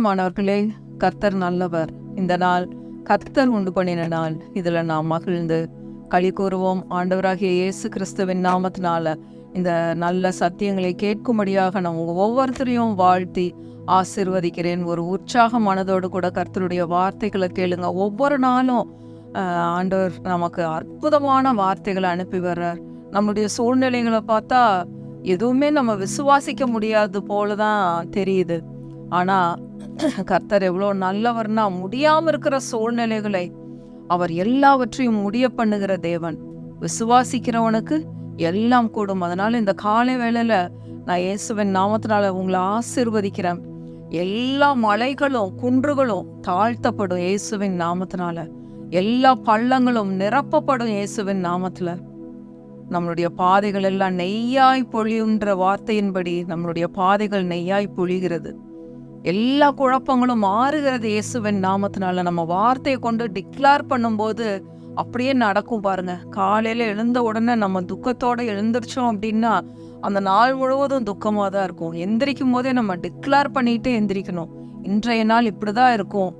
பிரியமானவர்களே கர்த்தர் நல்லவர். இந்த நாள் கர்த்தர் உண்டு பண்ணின நாள். இதில் நாம் மகிழ்ந்து களி கூறுவோம். ஆண்டவராகிய இயேசு கிறிஸ்துவின் நாமத்தினால இந்த நல்ல சத்தியங்களை கேட்கும்படியாக நான் ஒவ்வொருத்தரையும் வாழ்த்தி ஆசிர்வதிக்கிறேன். ஒரு உற்சாக மனதோடு கூட கர்த்தருடைய வார்த்தைகளை கேளுங்க. ஒவ்வொரு நாளும் ஆண்டவர் நமக்கு அற்புதமான வார்த்தைகளை அனுப்பி வர்றார். நம்முடைய சூழ்நிலைகளை பார்த்தா எதுவுமே நம்ம விசுவாசிக்க முடியாது போல தான் தெரியுது. ஆனா கர்த்தர் எவ்வளோ நல்லவர்னா முடியாமல் இருக்கிற சூழ்நிலைகளை அவர் எல்லாவற்றையும் முடிய பண்ணுகிற தேவன். விசுவாசிக்கிறவனுக்கு எல்லாம் கூடும். அதனால இந்த காலை வேளையில நான் இயேசுவின் நாமத்தினால உங்களை ஆசிர்வதிக்கிறேன். எல்லா மலைகளும் குன்றுகளும் தாழ்த்தப்படும் இயேசுவின் நாமத்தினால. எல்லா பள்ளங்களும் நிரப்பப்படும் இயேசுவின் நாமத்துல. நம்மளுடைய பாதைகள் எல்லாம் நெய்யாய் பொழியுன்ற வார்த்தையின்படி நம்மளுடைய பாதைகள் நெய்யாய் பொழிகிறது. எல்லா குழப்பங்களும் மாறுகிறது இயேசுவின் நாமத்தினால. நம்ம வார்த்தையை கொண்டு டிக்ளேர் பண்ணும்போது அப்படியே நடக்கும் பாருங்க. காலையில எழுந்த உடனே நம்ம துக்கத்தோட எழுந்திரிச்சோம் அப்படின்னா அந்த நாள் முழுவதும் துக்கமாக தான் இருக்கும். எந்திரிக்கும் போதே நம்ம டிக்ளேர் பண்ணிட்டு எந்திரிக்கணும். இன்றைய நாள் இப்படிதான் இருக்கும்.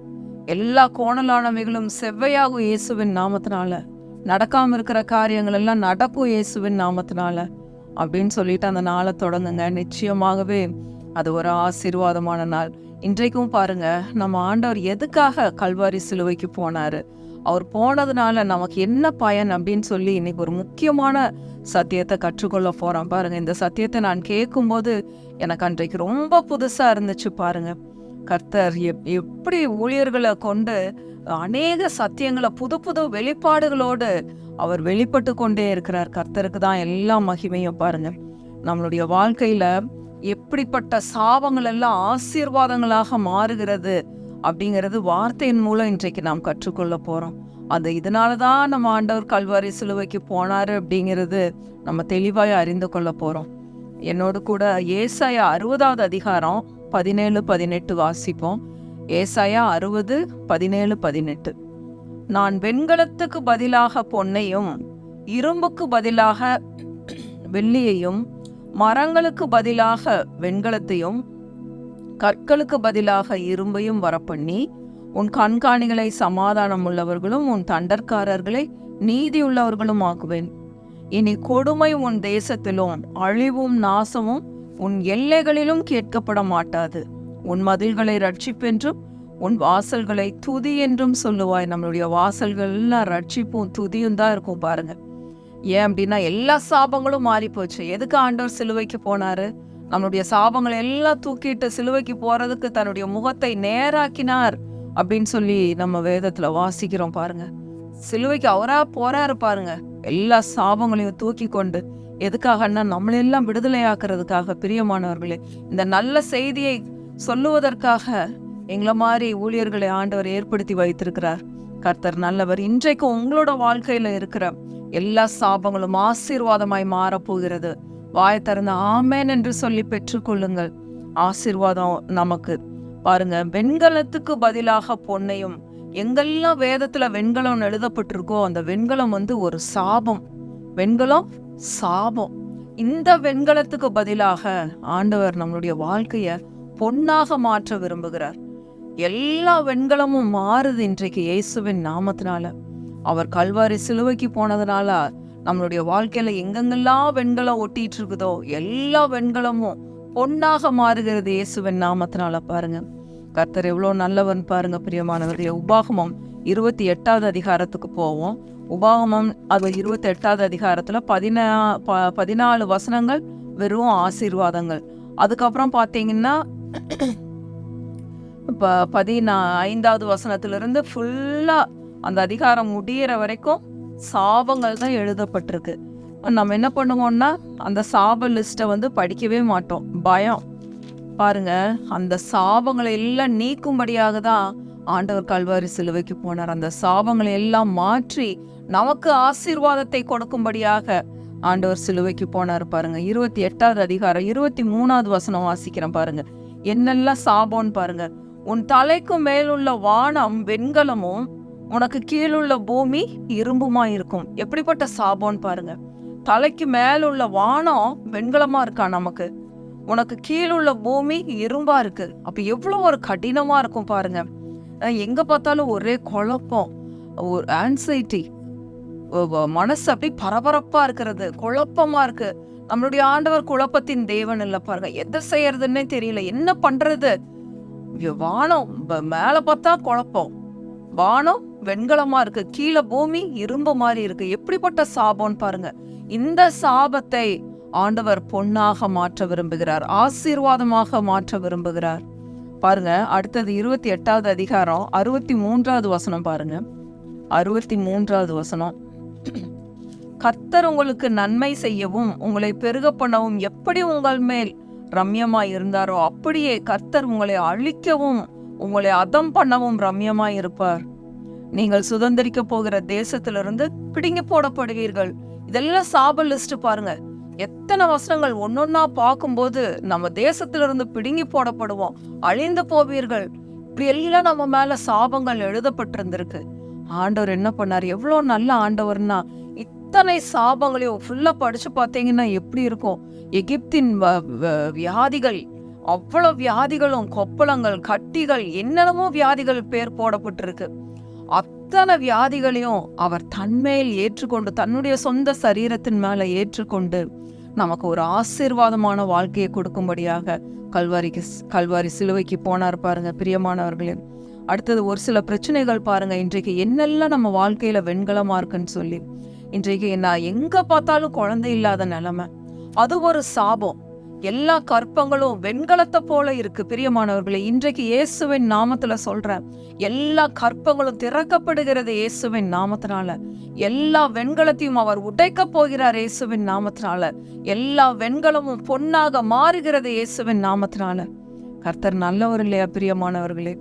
எல்லா கோணலானவைகளும் செவ்வையாகும் இயேசுவின் நாமத்தினால. நடக்காம இருக்கிற காரியங்கள் எல்லாம் நடக்கும் இயேசுவின் நாமத்தினால. அப்படின்னு சொல்லிட்டு அந்த நாளை தொடங்குங்க. நிச்சயமாகவே அது ஒரு ஆசீர்வாதமான நாள். இன்றைக்கும் பாருங்க நம்ம ஆண்டவர் எதுக்காக கல்வாரி சிலுவைக்கு போனாரு? அவர் போனதுனால நமக்கு என்ன பயன் அப்படின்னு சொல்லி இன்னைக்கு ஒரு முக்கியமான சத்தியத்தை கற்றுக்கொள்ள போகிறோம் பாருங்க இந்த சத்தியத்தை நான் கேட்கும்போது எனக்கு அன்றைக்கு ரொம்ப புதுசா இருந்துச்சு பாருங்க. கர்த்தர் எப் எப்படி ஊழியர்களை கொண்டு அநேக சத்தியங்களை புது புது வெளிப்பாடுகளோடு அவர் வெளிப்பட்டு கொண்டே இருக்கிறார். கர்த்தருக்கு தான் எல்லா மகிமையும் பாருங்க. நம்மளுடைய வாழ்க்கையில எப்படிப்பட்ட சாபங்கள் எல்லாம் ஆசீர்வாதங்களாக மாறுகிறது அப்படிங்கிறது வார்த்தையின் மூலம் இன்றைக்கு நாம் கற்றுக்கொள்ள போகிறோம் அது இதனால தான் நம்ம ஆண்டவர் கல்வாரி சிலுவைக்கு போனார் அப்படிங்கிறது நம்ம தெளிவாக அறிந்து கொள்ள போகிறோம் என்னோடு கூட ஏசாயா அறுபதாவது அதிகாரம் பதினேழு பதினெட்டு வாசிப்போம். ஏசாயா அறுபது பதினேழு பதினெட்டு. நான் வெண்கலத்துக்கு பதிலாக பொன்னையும் இரும்புக்கு பதிலாக வெள்ளியையும் மரங்களுக்கு பதிலாக வெண்கலத்தையும் கற்களுக்கு பதிலாக இரும்பையும் வரப்பண்ணி உன் கண்காணிகளை சமாதானம் உள்ளவர்களும் உன் தண்டற்காரர்களை நீதியுள்ளவர்களும் ஆக்குவேன் இனி கொடுமை உன் தேசத்திலும் அழிவும் நாசமும் உன் எல்லைகளிலும் கேட்கப்பட மாட்டாது. உன் மதில்களை ரட்சிப்பென்றும் உன் வாசல்களை துதி என்றும் சொல்லுவாய். நம்மளுடைய வாசல்கள்லாம் ரட்சிப்பும் துதியும் தான் இருக்கும் பாருங்க. ஏன் அப்படின்னா எல்லா சாபங்களும் மாறி போச்சு எதுக்கு ஆண்டவர் சிலுவைக்கு போனாரு? நம்மளுடைய சாபங்களை எல்லாம் தூக்கிட்டு சிலுவைக்கு போறதுக்கு தன்னுடைய முகத்தை நேராக்கினார் அப்படின்னு சொல்லி நம்ம வேதத்துல வாசிக்கிறோம் பாருங்க. சிலுவைக்கு அவரா போறாரு பாருங்க. எல்லா சாபங்களையும் தூக்கி கொண்டு எதுக்காகன்னா நம்மளெல்லாம் விடுதலையாக்குறதுக்காக பிரியமானவர்களே இந்த நல்ல செய்தியை சொல்லுவதற்காக எங்களை மாதிரி ஊழியர்களை ஆண்டவர் ஏற்படுத்தி வைத்திருக்கிறார். கர்த்தர் நல்லவர். இன்றைக்கு உங்களோட வாழ்க்கையில இருக்கிற எல்லா சாபங்களும் ஆசீர்வாதமாய் மாறப்போகிறது. வாய் திறந்த ஆமேன் என்று சொல்லி பெற்றுக்கொள்ளுங்கள். ஆசீர்வாதம் நமக்கு. பாருங்க வெண்கலத்துக்கு பதிலாக பொன்னையும் எங்கெல்லாம் வேதத்துல வெண்கலம் எழுதப்பட்டிருக்கோ அந்த வெண்கலம் வந்து ஒரு சாபம். வெண்கலம் சாபம். இந்த வெண்கலத்துக்கு பதிலாக ஆண்டவர் நம்மளுடைய வாழ்க்கைய பொன்னாக மாற்ற விரும்புகிறார். எல்லா வெண்கலமும் மாறுது இன்றைக்கு இயேசுவின் நாமத்தினால. அவர் கல்வாரி சிலுவைக்கு போனதுனால நம்மளுடைய வாழ்க்கையில எங்கெங்கெல்லாம் வெண்கலம் ஒட்டிட்டு இருக்குதோ எல்லா வெண்கலமும் பொன்னாக மாறுகிறது இயேசுவின் நாமத்தினால பாருங்க. கர்த்தர் எவ்வளோ நல்லவன் பாருங்க பிரியமானவர்களே. உபாகமம் இருபத்தி எட்டாவது அதிகாரத்துக்கு போவோம். உபாகமம் அது இருபத்தி எட்டாவது அதிகாரத்துல பதினா ப- பதினாலு வசனங்கள் வெறும் ஆசீர்வாதங்கள். அதுக்கப்புறம் பார்த்தீங்கன்னா இப்போ பதினா ஐந்தாவது வசனத்திலிருந்து ஃபுல்லாக அந்த அதிகாரம் முடியிற வரைக்கும் சாபங்கள் தான் எழுதப்பட்டிருக்கு. நம்ம என்ன பண்ணுவோம்னா அந்த சாப லிஸ்ட்டை வந்து படிக்கவே மாட்டோம். பயம். பாருங்க அந்த சாபங்களை எல்லாம் நீக்கும்படியாக தான் ஆண்டவர் கல்வாரி சிலுவைக்கு போனார். அந்த சாபங்களை எல்லாம் மாற்றி நமக்கு ஆசீர்வாதத்தை கொடுக்கும்படியாக ஆண்டவர் சிலுவைக்கு போனார் பாருங்க. இருபத்தி எட்டாவது அதிகாரம் இருபத்தி மூணாவது வசனம் வாசிக்கிறேன் பாருங்க. என்னெல்லாம் சாபம்னு பாருங்க. உன் தலைக்கு மேலுள்ள வானம் வெண்கலமும் உனக்கு கீழுள்ள பூமி இரும்புமா இருக்கும் எப்படிப்பட்ட சாபம்னு பாருங்க. தலைக்கு மேலுள்ள வானம் வெண்கலமா இருக்கா நமக்கு? உனக்கு கீழுள்ள பூமி இரும்பா இருக்கு. அப்ப எவ்வளோ ஒரு கடினமா இருக்கும் பாருங்க. எங்க பார்த்தாலும் ஒரே குழப்பம். ஒரு ஆன்சைட்டி மனசு அப்படி பரபரப்பா இருக்கிறது. குழப்பமா இருக்கு. நம்மளுடைய ஆண்டவர் குழப்பத்தின் தேவன் இல்லை பாருங்க. எதை செய்யறதுன்னே தெரியல. என்ன பண்றது? வானம். மேலே மேல பார்த்தா குழப்பம். வானம் வெண்கலமா இருக்கு. கீழே பூமி இரும்பு மாதிரி இருக்கு. எப்படிப்பட்ட சாபம்னு பாருங்க. இந்த சாபத்தை ஆண்டவர் பொன்னாக மாற்ற விரும்புகிறார். ஆசீர்வாதமாக மாற்ற விரும்புகிறார். பாருங்க அடுத்தது இருபத்தி எட்டாவது அதிகாரம் அறுபத்தி மூன்றாவது வசனம் பாருங்க. அறுபத்தி மூன்றாவது வசனம். கர்த்தர் உங்களுக்கு நன்மை செய்யவும் உங்களை பெருக பண்ணவும் எப்படி உங்கள் மேல் ரம்யமாய் இருந்தாரோ அப்படியே கர்த்தர் உங்களை அழிக்கவும் உங்களை அதம் பண்ணவும் ரம்யமாய் இருப்பார். நீங்கள் சுதந்திரிக்க போகிற தேசத்திலிருந்து பிடிங்கி போடப்படுவீர்கள். இதெல்லாம் சாப லிஸ்ட் பாருங்க. எத்தனை வசனங்கள் ஒன்னொன்னா பார்க்கும்போது நம்ம தேசத்திலிருந்து பிடுங்கி போடப்படுவோம். அழிந்து போவீர்கள். இப்படி எல்லாம் நம்ம மேல சாபங்கள் எழுதப்பட்டிருந்திருக்கு. ஆண்டவர் என்ன பண்ணார்? எவ்வளோ நல்ல ஆண்டவர்னா இத்தனை சாபங்களையும் ஃபுல்லா படிச்சு பார்த்தீங்கன்னா எப்படி இருக்கும்? எகிப்தின் வியாதிகள் அவ்வளவு வியாதிகளும் கொப்பளங்கள் கட்டிகள் என்னென்னமோ வியாதிகள் பேர் போடப்பட்டிருக்கு. அத்தனை வியாதிகளையும் அவர் தன்மேல் ஏற்றுக்கொண்டு தன்னுடைய சொந்த சரீரத்தின் மேலே ஏற்றுக்கொண்டு நமக்கு ஒரு ஆசீர்வாதமான வாழ்க்கையை கொடுக்கும்படியாக கல்வாரிக்கு கல்வாரி சிலுவைக்கு போனார் பாருங்க பிரியமானவர்களே. அடுத்தது ஒரு சில பிரச்சனைகள் பாருங்க. இன்றைக்கு என்னெல்லாம் நம்ம வாழ்க்கையில வெண்கலமா இருக்குன்னு சொல்லி. இன்றைக்கு நான் எங்க பார்த்தாலும் குழந்தை இல்லாத நிலைமை. அது ஒரு சாபம். எல்லா கற்பங்களும் வெண்கலத்தை போல இருக்கு பிரியமானவர்களே. இன்றைக்கு இயேசுவின் நாமத்துல சொல்றேன். எல்லா கற்பங்களும் திறக்கப்படுகிறது இயேசுவின் நாமத்தினால. எல்லா வெண்கலத்தையும் அவர் உடைக்க போகிறார் இயேசுவின் நாமத்தினால. எல்லா வெண்கலமும் பொன்னாக மாறுகிறது இயேசுவின் நாமத்தினால. கர்த்தர் நல்லவர் இல்லையா பிரியமானவர்களே?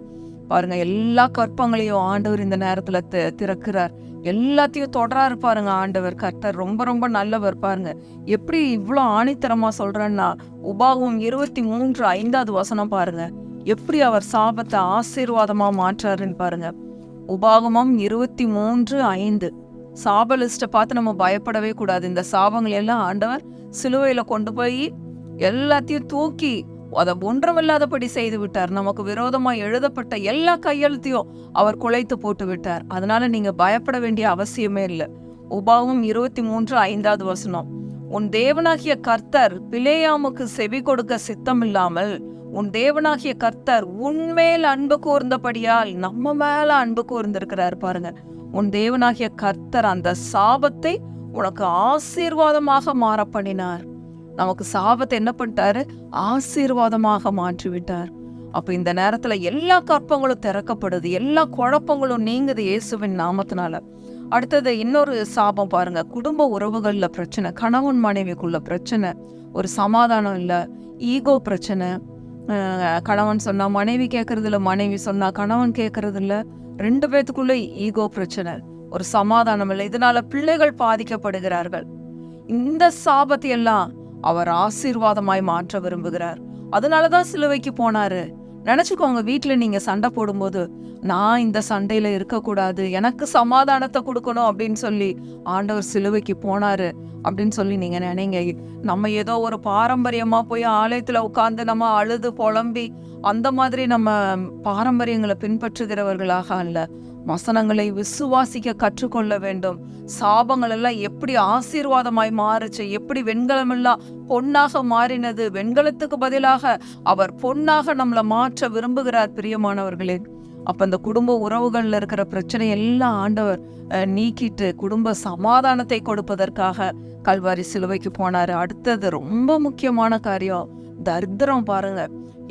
பாருங்க எல்லா கற்பங்களையும் ஆண்டவர் இந்த நேரத்துல திறக்கிறார். எல்லாத்தையும் தொடராரு பாருங்க ஆண்டவர். கர்த்தர் ரொம்ப ரொம்ப நல்லவர் பாருங்க. எப்படி இவ்வளோ ஆணித்தரமா சொல்றேன்னா உபாகம் இருபத்தி மூன்று ஐந்தாவது வசனம் பாருங்க. எப்படி அவர் சாபத்தை ஆசீர்வாதமா மாற்றாருன்னு பாருங்க. உபாகமம் இருபத்தி மூன்று ஐந்து. சாப லிஸ்ட்டை பார்த்து நம்ம பயப்படவே கூடாது. இந்த சாபங்கள் எல்லாம் ஆண்டவர் சிலுவையில் கொண்டு போய் எல்லாத்தையும் தூக்கி அதை ஒன்றமில்லாதபடி செய்து விட்டார். நமக்கு விரோதமா எழுதப்பட்ட எல்லா கையெழுத்தையும் அவர் குலைத்து போட்டு விட்டார். அதனால நீங்க பயப்பட வேண்டிய அவசியமே இல்லை. உபாவும் இருபத்தி மூன்று ஐந்தாவது வசனம். உன் தேவனாகிய கர்த்தர் பிளேயாமுக்கு செவி கொடுக்க சித்தமில்லாமல் உன் தேவனாகிய கர்த்தர் உன்மேல் அன்பு கூர்ந்தபடியால் நம்ம மேல அன்பு கூர்ந்திருக்கிறார் பாருங்க. உன் தேவனாகிய கர்த்தர் அந்த சாபத்தை உனக்கு ஆசீர்வாதமாக மாற பண்ணினார். நமக்கு சாபத்தை என்ன பண்ணிட்டாரு? ஆசீர்வாதமாக மாற்றி விட்டார் அப்போ இந்த நேரத்தில் எல்லா கற்பங்களும் திறக்கப்படுது. எல்லா குழப்பங்களும் நீங்குது இயேசுவின் நாமத்தினால. அடுத்தது இன்னொரு சாபம் பாருங்க. குடும்ப உறவுகளில் பிரச்சனை கணவன் மனைவிக்குள்ள பிரச்சனை ஒரு சமாதானம் இல்லை ஈகோ பிரச்சனை. கணவன் சொன்னால் மனைவி கேட்கறதில்ல மனைவி சொன்னால் கணவன் கேட்கறதில்ல ரெண்டு பேத்துக்குள்ளே ஈகோ பிரச்சனை ஒரு சமாதானம் இல்லை. இதனால பிள்ளைகள் பாதிக்கப்படுகிறார்கள். இந்த சாபத்தை எல்லாம் அவர் ஆசீர்வாதமாய் மாற்ற விரும்புகிறார். அதனாலதான் சிலுவைக்கு போனாரு. நினச்சிக்கோங்க வீட்டில் நீங்க சண்டை போடும்போது நான் இந்த சண்டையில இருக்கக்கூடாது எனக்கு சமாதானத்தை கொடுக்கணும் அப்படின்னு சொல்லி ஆண்டவர் சிலுவைக்கு போனாரு. அப்படின்னு சொல்லி நீங்க நினைங்க. நம்ம ஏதோ ஒரு பாரம்பரியமா போய் ஆலயத்துல உட்காந்து நம்ம அழுது புலம்பி அந்த மாதிரி நம்ம பாரம்பரியங்களை பின்பற்றுகிறவர்களாக அல்ல. வசனங்களை விசுவாசிக்க கற்றுக்கொள்ள வேண்டும். சாபங்கள் எல்லாம் எப்படி ஆசீர்வாதமாய் மாறுச்சு எப்படி வெண்கலம் எல்லாம் பொன்னாக மாறினது வெண்கலத்துக்கு பதிலாக அவர் பொன்னாக நம்மளை மாற்ற விரும்புகிறார் பிரியமானவர்களே. அப்ப இந்த குடும்ப உறவுகள்ல இருக்கிற பிரச்சனை எல்லாம் ஆண்டவர் நீக்கிட்டு குடும்ப சமாதானத்தை கொடுப்பதற்காக கல்வாரி சிலுவைக்கு போனாரு. அடுத்தது ரொம்ப முக்கியமான காரியம் தரித்திரம் பாருங்க.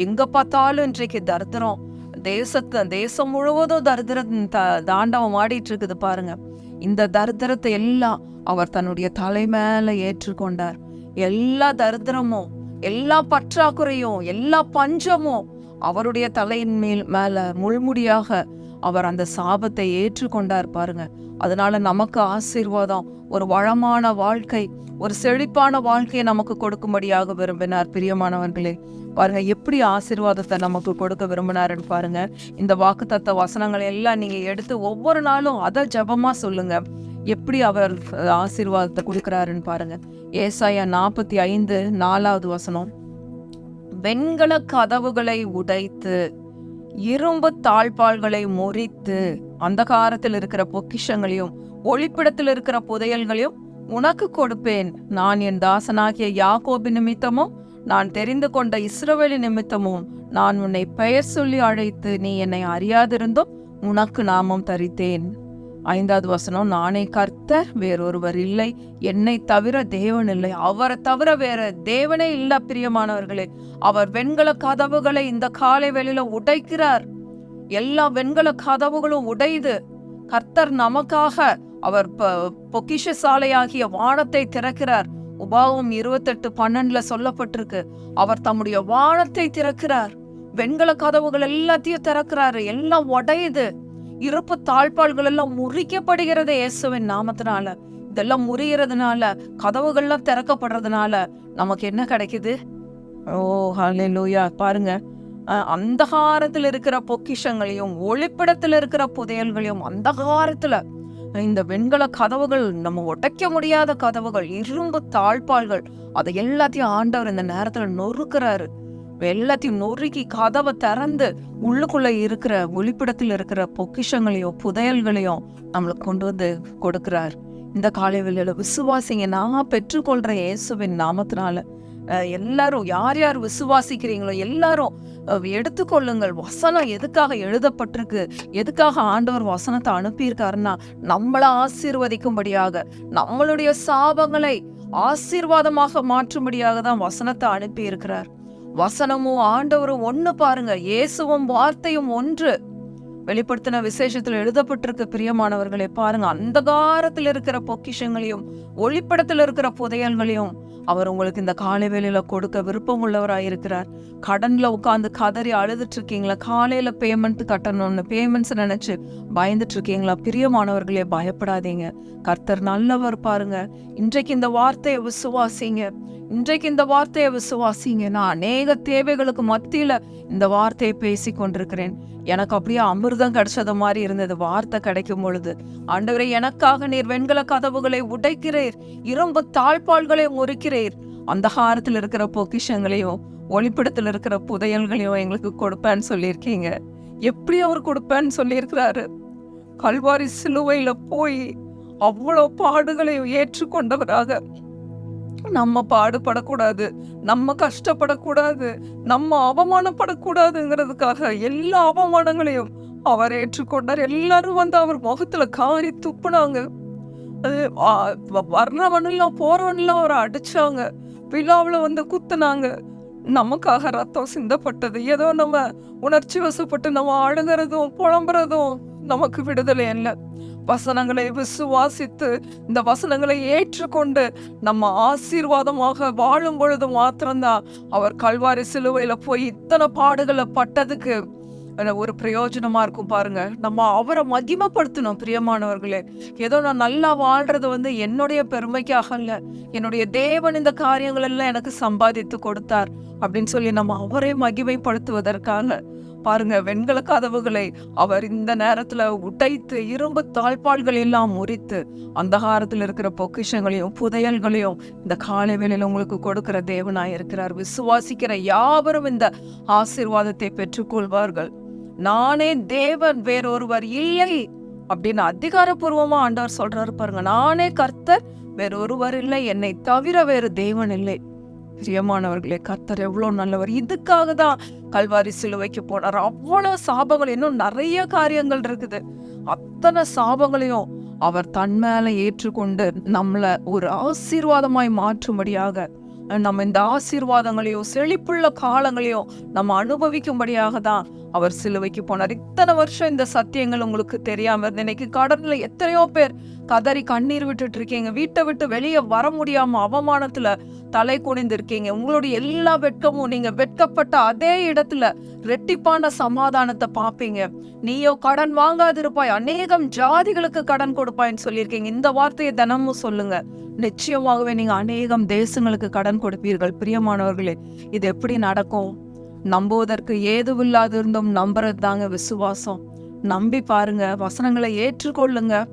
எங்க பார்த்தாலும் இன்றைக்கு தரித்திரம் தேசத்தை தேசம் முழுவதும் தரித்திரம் த- தாண்டவம் ஆடிட்டு இருக்குது பாருங்க. இந்த தரித்திரத்தை எல்லாம் அவர் தன்னுடைய தலை மேல ஏற்றுக்கொண்டார். எல்லா தரித்திரமும் எல்லா பற்றாக்குறையும் எல்லா பஞ்சமும் அவருடைய தலையின் மேல் மேல முள்முடியாக அவர் அந்த சாபத்தை ஏற்றுக்கொண்டார் பாருங்க. அதனால நமக்கு ஆசீர்வாதம் ஒரு வளமான வாழ்க்கை ஒரு செழிப்பான வாழ்க்கையை நமக்கு கொடுக்கும்படியாக விரும்பினார். பிரியமானவர்களே பாருங்க எப்படி ஆசீர்வாதத்தை நமக்கு கொடுக்க விரும்பினாருன்னு பாருங்க. இந்த வாக்குத்தத்த வசனங்களை எல்லாம் நீங்க எடுத்து ஒவ்வொரு நாளும் அதை ஜெபமா சொல்லுங்க. எப்படி அவர் ஆசீர்வாதத்தை கொடுக்குறாருன்னு பாருங்க. ஏசாயா நாற்பத்தி ஐந்து நாலாவது வசனம். வெண்கல கதவுகளை உடைத்து இரும்பு தாழ்பால்களை முறித்து அந்தகாரத்தில் இருக்கிற பொக்கிஷங்களையும் ஒளிப்பிடத்தில் இருக்கிற புதையல்களையும் உனக்கு கொடுப்பேன். நான் என் தாசனாகிய யாகோபி நிமித்தமும் நான் தெரிந்து கொண்ட இஸ்ரவேலி நிமித்தமும் நான் உன்னை பெயர் சொல்லி அழைத்து நீ என்னை அறியாதிருந்தும் உனக்கு நாமம் தரித்தேன். ஐந்தாவது வசனம் நானே கர்த்தர் வேறொருவர் இல்லை. என்னை தவிர தேவன் இல்லை. அவரை தவிர வேற தேவனே இல்ல பிரியமானவர்களே. அவர் வெண்கல கதவுகளை இந்த காலை வேளையில உடைக்கிறார். எல்லா வெண்கல கதவுகளும் உடையுது. கர்த்தர் நமக்காக அவர் பொ- பொக்கிஷ சாலையாகிய வானத்தை திறக்கிறார். உபாவம் இருபத்தெட்டு பன்னெண்டுல சொல்லப்பட்டிருக்கு. அவர் தம்முடைய வானத்தை திறக்கிறார். வெண்கல கதவுகள் எல்லாத்தையும் திறக்கிறாரு. எல்லாம் உடையுது. இறப்பு தாழ்பாள்கள் எல்லாம் முறிக்கப்படுகிறது இயேசுவின் நாமத்தினால. இதெல்லாம் முறிகிறதுனால கதவுகள்லாம் திறக்கப்படுறதுனால நமக்கு என்ன கிடைக்குது? ஓ ஹalleluya பாருங்க. அந்தகாரத்தில் இருக்கிற பொக்கிஷங்களையும் ஒளிப்பிடத்தில் இருக்கிற புதையல்களையும் அந்தகாரத்தில் இந்த வெண்கல கதவுகள் நம்ம உடைக்க முடியாத கதவுகள் இரும்பு தாழ்பால்கள் அதை எல்லாத்தையும் ஆண்டவர் இந்த நேரத்தில் நொறுக்கிறாரு. எல்லாத்தையும் நொறுக்கி கதவை திறந்து உள்ளுக்குள்ள இருக்கிற ஒளிப்பிடத்தில் இருக்கிற பொக்கிஷங்களையும் புதையல்களையும் நம்மளுக்கு கொண்டு வந்து கொடுக்கிறார். இந்த காலை வேளையில விசுவாசிங்க நான் பெற்றுக்கொள்ற இயேசுவின் நாமத்தினால எல்லாரும் யார் யார் விசுவாசிக்கிறீங்களோ எல்லாரும் எடுத்துக்கொள்ளுங்கள். வசனம் எதுக்காக எழுதப்பட்டிருக்கு? எதுக்காக ஆண்டவர் வசனத்தை அனுப்பியிருக்காருன்னா நம்மளை ஆசீர்வதிக்கும்படியாக நம்மளுடைய சாபங்களை ஆசீர்வாதமாக மாற்றும்படியாக தான் வசனத்தை அனுப்பியிருக்கிறார். வசனமும் ஆண்டவரும் ஒண்ணு பாருங்க. இயேசுவும் வார்த்தையும் ஒன்று. வெளிப்படுத்தின விசேஷத்துல எழுதப்பட்டிருக்க பிரியமானவர்களே பாருங்க. அந்தகாரத்தில் இருக்கிற பொக்கிஷங்களையும் ஒளிப்படத்தில் இருக்கிற புதையல்களையும் அவர் உங்களுக்கு இந்த காலை வேலையில் கொடுக்க விருப்பம் உள்ளவராய் இருக்கிறார் கடன்ல உட்காந்து கதறி அழுதுட்டு இருக்கீங்களா காலையில பேமெண்ட் கட்டணும்னு பேமெண்ட்ஸ் நினைச்சு பயந்துட்டு இருக்கீங்களா பிரியமானவர்களே பயப்படாதீங்க. கர்த்தர் நல்லவர் பாருங்க. இன்றைக்கு இந்த வார்த்தையை விசுவாசிங்க. இன்றைக்கு இந்த வார்த்தையை விசுவாசிங்க. நான் அநேக தேவைகளுக்கு மத்தியில இந்த வார்த்தையை பேசி கொண்டிருக்கிறேன் எனக்கு அப்படியே அமிர்தம் கிடைச்சது மாதிரி இருந்தது. வார்த்தை கிடைக்கும் பொழுது ஆண்டவரே எனக்காக நீர் வெண்கல கதவுகளை உடைக்கிறீர். இரும்பு தாழ்பால்களை முறிக்கிறீர். அந்தகாரத்தில் இருக்கிற பொக்கிஷங்களையும் ஒளிப்பிடத்தில் இருக்கிற புதையல்களையும் எங்களுக்கு கொடுப்பேன்னு சொல்லியிருக்கீங்க. எப்படி அவர் கொடுப்பேன்னு சொல்லியிருக்கிறாரு. கல்வாரி சிலுவையில் போய் அவ்வளோ பாடுகளையும் ஏற்றுக்கொண்டவராக நம்ம பாடுபடக்கூடாது நம்ம கஷ்டப்படக்கூடாது நம்ம அவமானப்படக்கூடாதுங்கிறதுக்காக எல்லா அவமானங்களையும் அவர் ஏற்றுக்கொண்டார். எல்லாரும் வந்து அவர் முகத்துல காரி துப்புனாங்க. அது வ- வர்றவனெல்லாம் போறவனெல்லாம் அவரை அடிச்சாங்க. விழாவில் வந்து குத்துனாங்க. நமக்காக ரத்தம் சிந்தப்பட்டது. ஏதோ நம்ம உணர்ச்சி வசப்பட்டு நம்ம அழுகிறதும் புலம்புறதும் நமக்கு விடுதலை இல்லை வசனங்களை விசுவாசித்து இந்த வசனங்களை ஏற்றுக்கொண்டு நம்ம ஆசீர்வாதமாக வாழும் பொழுது மாத்திரம்தான் அவர் கல்வாரி சிலுவையில் போய் இத்தனை பாடுகளை பட்டதுக்கு. ஒரு பிரயோஜனமா இருக்கும் பாருங்க. நம்ம அவரை மகிமைப்படுத்தணும் பிரியமானவர்களே. ஏதோ நான் நல்லா வாழ்றது வந்து என்னுடைய பெருமைக்காக இல்லை என்னுடைய தேவன் இந்த காரியங்கள் எல்லாம் எனக்கு சம்பாதித்து கொடுத்தார் அப்படின்னு சொல்லி நம்ம அவரை மகிமைப்படுத்துவதற்காக பாருங்க வெண்கல கதவுகளை அவர் இந்த நேரத்துல உடைத்து இரும்பு தாழ்பால்கள் எல்லாம் முறித்து அந்தகாரத்தில் இருக்கிற பொக்கிஷங்களையும் புதையல்களையும் இந்த காலை வேளையில உங்களுக்கு கொடுக்கிற தேவனாய் இருக்கிறார். விசுவாசிக்கிற யாவரும் இந்த ஆசீர்வாதத்தை பெற்றுக்கொள்வார்கள். நானே தேவன் வேறொருவர் இல்லை அப்படின்னு அதிகாரப்பூர்வமா ஆண்டவர் சொல்றாரு பாருங்க. நானே கர்த்தர் வேறொருவர் இல்லை. என்னை தவிர வேறு தேவன் இல்லை. பிரியமானவர்களே கர்த்தர் எவ்வளோ நல்லவர். இதுக்காக தான் கல்வாரி சிலுவைக்கு போனார். அவ்வளவு சாபங்கள் இன்னும் நிறைய காரியங்கள் இருக்குது. அத்தனை சாபங்களையும் அவர் தன் மேலே ஏற்றுக்கொண்டு நம்மள ஒரு ஆசீர்வாதமாய் மாற்றும்படியாக நம்ம இந்த ஆசீர்வாதங்களையும் செழிப்புள்ள காலங்களையும் நம்ம அனுபவிக்கும்படியாக தான் அவர் சிலுவைக்கு போனார். இத்தனை வருஷம் இந்த சத்தியங்கள் உங்களுக்கு தெரியாம இருந்து இன்னைக்கு கடன்ல எத்தனையோ பேர் கதறி கண்ணீர் விட்டுட்டு இருக்கீங்க. வீட்டை விட்டு வெளியே வர முடியாம அவமானத்துல தலை குனிந்திருக்கீங்க உங்களுடைய எல்லா வெட்கமும் நீங்க வெட்கப்பட்ட அதே இடத்துல ரெட்டிப்பான சமாதானத்தை பார்ப்பீங்க. நீயோ கடன் வாங்காதிருப்பாய். அநேகம் ஜாதிகளுக்கு கடன் கொடுப்பாய்ன்னு சொல்லியிருக்கீங்க. இந்த வார்த்தையை தினமும் சொல்லுங்க. நிச்சயமாகவே நீங்க அநேகம் தேசங்களுக்கு கடன் கொடுப்பீர்கள். பிரியமானவர்களே இது எப்படி நடக்கும்? நம்புவதற்கு ஏதுவில்லாது இருந்தும் நம்புறது தாங்க விசுவாசம். நம்பி பாருங்க. வசனங்களை ஏற்றுக்கொள்ளுங்க.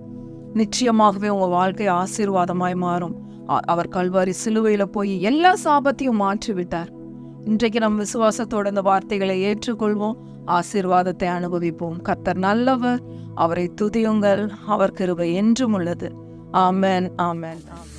நிச்சயமாகவே உங்க வாழ்க்கை ஆசீர்வாதமாய் மாறும். அவர் கல்வாரி சிலுவையில போய் எல்லா சாபத்தையும் மாற்றி விட்டார் இன்றைக்கு நம் விசுவாசத்தோட இந்த வார்த்தைகளை ஏற்றுக்கொள்வோம். ஆசீர்வாதத்தை அனுபவிப்போம். கத்தர் நல்லவர். அவரை துதியுங்கள். அவர் கிருபை என்றும் உள்ளது. ஆமேன் ஆமேன் ஆமேன்.